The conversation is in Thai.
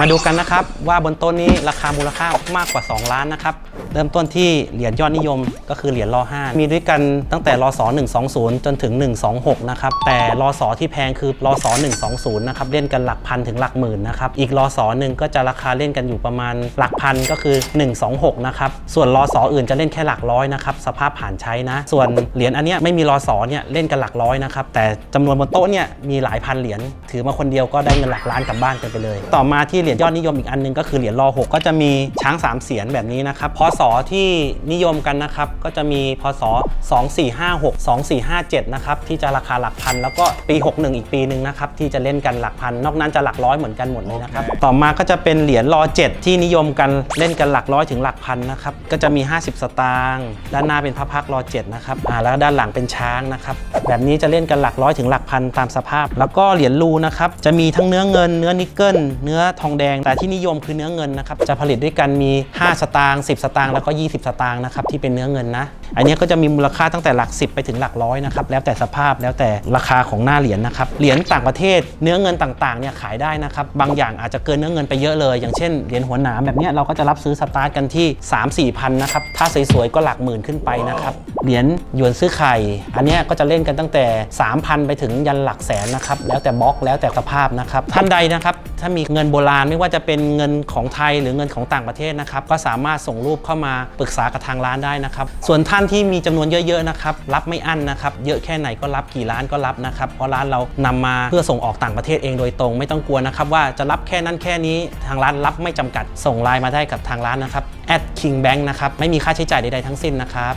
มาดูกันนะครับว่าบนโต๊ะนี้ราคามูลค่ามากกว่า 2 ล้านนะครับ ริ่มต้นที่เหรียญยอดนิยมก็คือเหรียญรอ5มีด้วยกันตั้งแต่รอสอ120 จนถึง 126 นะครับ แต่รอสอที่แพงคือรอส120 นะครับ เล่นกันหลักพันถึงหลักหมื่นนะครับ อีกรอสอหนึ่งก็จะราคาเล่นกันอยู่ประมาณหลักพันก็คือ 126 นะครับ ส่วนรอสออื่นจะเล่นแค่หลักร้อยนะครับ สภาพผ่านใช้นะ ส่วนเหรียญอันเนี้ยไม่มีรอสอเนี่ยเล่นกันหลักร้อยนะครับ แต่จำนวนบนโต๊ะเนี่ยมีหลายพันเหรียญ ถือมาคนเดียวก็ได้เงินหลักล้านกลับบ้านกันไปเลย ต่อมาที่เหรียญยอดนิยมอีกอันนึงก็คือเหรียญรอ6ก็จะมีช้างสามเสียนแบบนี้นะครับพศที่นิยมกันนะครับ ก็จะมีพศ 2456 2457 นะครับ ที่จะราคาหลักพัน แล้วก็ปี 61 อีกปีหนึ่งนะครับ ที่จะเล่นกันหลักพัน นอกนั้นจะหลักร้อยเหมือนกันหมดเลยนะครับ ต่อมาก็จะเป็นเหรียญรอ 7 ที่นิยมกันเล่นกันหลักร้อยถึงหลักพันนะครับ ก็จะมี 50 สตางค์ ด้านหน้าเป็นพระพักตร์รอ 7 นะครับ อ่า แล้วด้านหลังเป็นช้างนะครับ แบบนี้จะเล่นกันหลักร้อยถึงหลักพันตามสภาพ แล้วก็เหรียญรูนะครับ จะมีทั้งเนื้อเงิน เนื้อนิกเกิล เนื้อทองแดง แต่ที่นิยมคือเนื้อเงินนะครับ จะผลิตด้วยกันมี 5 สตางค์ 10 สตางค์แล้วก็ 20 สตางค์นะครับที่เป็นเนื้อเงินนะ อันนี้ก็จะมีมูลค่าตั้งแต่หลัก 10 ไปถึงหลักร้อยนะครับแล้วแต่สภาพแล้วแต่ราคาของหน้าเหรียญนะครับเหรียญต่างประเทศเนื้อเงินต่างๆเนี่ยขายได้นะครับบางอย่างอาจจะเกินเนื้อเงินไปเยอะเลย อย่างเช่นเหรียญหัวหนามแบบนี้เราก็จะรับซื้อสตาร์ทกันที่ 3 4พันนะครับถ้าสวยๆก็หลักหมื่นขึ้นไปนะครับเหรียญหยวนซื้อไข่ อันนี้ก็จะเล่นกันตั้งแต่ 3,000 ไปถึงยันหลักแสนนะครับแล้วแต่บล็อกแล้วแต่สภาพนะครับท่านใดนะครับถ้ามีเงินโบราณไม่ว่าจะเป็นเงินของไทยหรือเงินของต่างประเทศนะครับ ก็สามารถส่งรูปเข้ามาปรึกษากับทางร้านได้นะครับ ส่วนท่านที่มีจำนวนเยอะๆนะครับรับไม่อั้นนะครับ เยอะแค่ไหนก็รับกี่ล้านก็รับนะครับ เพราะร้านเรานำมาเพื่อส่งออกต่างประเทศเองโดยตรง ไม่ต้องกลัวนะครับว่าจะรับแค่นั้นแค่นี้ทางร้านรับไม่จำกัดส่งไลน์มาได้กับทางร้านนะครับ at king bank นะครับไม่มีค่าใช้จ่ายใดๆทั้งสิ้นนะครับ